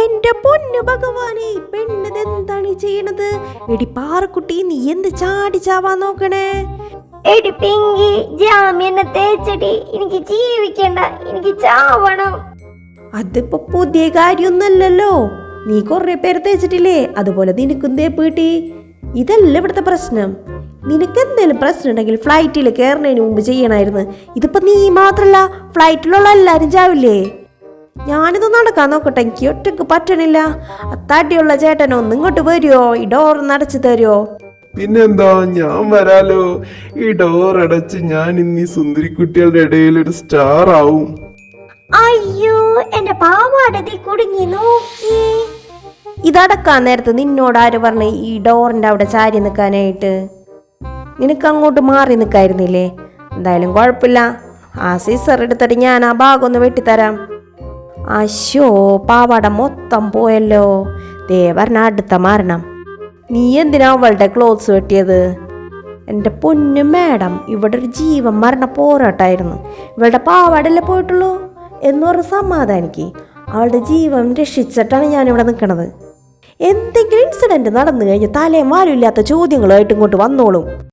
എന്റെ പൊന്നു ഭഗവാനെ പെണ്ണത് എന്താണ് ചെയ്യണത്? എടി പാറക്കുട്ടി നീ എന്ത് ചാടി ചാവാൻ നോക്കണേ? എടി പിങ്കി ജാമ്യനെ തേച്ചടി. എനിക്ക് ജീവിക്കണ്ട എനിക്ക് ചാവണം. അതിപ്പോ പുതിയ കാര്യമൊന്നുമല്ലല്ലോ. നീ കുറെ പേര് തേച്ചിട്ടില്ലേ? അതുപോലെ നിനക്കും തേപ്പീട്ടി ഇതല്ല ഇവിടുത്തെ പ്രശ്നം. നിനക്ക് എന്തെങ്കിലും പ്രശ്നം ഉണ്ടെങ്കിൽ ഫ്ലൈറ്റിൽ കയറുന്നതിന് മുമ്പ് ചെയ്യണമായിരുന്നു ഇതിപ്പോ നീ മാത്രല്ല ഫ്ലൈറ്റിലുള്ള എല്ലാരും ചാവില്ലേ? ഞാനിത് നടക്കാൻ നോക്കട്ടെ. എനിക്ക് ഒറ്റയ്ക്ക് പറ്റണില്ല. അത്താട്ടിയുള്ള ചേട്ടനോ ഇങ്ങോട്ട് വരുമോ ഈ ഡോർ നടച്ചു തരുമോ പിന്നെന്താ? ഞാൻ വരാലോ. ഈ ഡോർ അടച്ച് ഞാൻ ഇന്ന് ഈ സുന്ദരിക്കുട്ടികളുടെ ഇടയിൽ ഒരു സ്റ്റാർ ആവും. അയ്യോ എന്റെ പാവാടതി കുടുങ്ങി നോക്കി. ഇതടക്കാൻ നേരത്ത് നിന്നോട് ആര് പറഞ്ഞു ഈ ഡോറിന്റെ അവിടെ ചാരി നിൽക്കാനായിട്ട്? നിനക്ക് അങ്ങോട്ട് മാറി നിൽക്കായിരുന്നില്ലേ? എന്തായാലും കുഴപ്പമില്ല. ആ സീസർ എടുത്തിട്ട് ഞാൻ ആ ഭാഗം ഒന്ന് വെട്ടിത്തരാം. അശോ പാവാട മൊത്തം പോയല്ലോ. ദേ അടുത്ത മരണം. നീ എന്തിനാ അവളുടെ ക്ലോത്ത്സ് വെട്ടിയത്? എന്റെ പൊന്നു മാഡം ഇവിടെ ഒരു ജീവൻ മരണ പോരാട്ടായിരുന്നു. ഇവളുടെ പാവാടല്ലേ പോയിട്ടുള്ളൂ? എന്ന് പറഞ്ഞ് സമാധാനിക്ക്. അവളുടെ ജീവൻ രക്ഷിച്ചിട്ടാണ് ഞാനിവിടെ നിൽക്കണത് എന്തെങ്കിലും ഇൻസിഡന്റ് നടന്നു കഴിഞ്ഞ് തലയും വാലുമില്ലാത്ത ചോദ്യങ്ങളുമായിട്ട് ഇങ്ങോട്ട് വന്നോളും.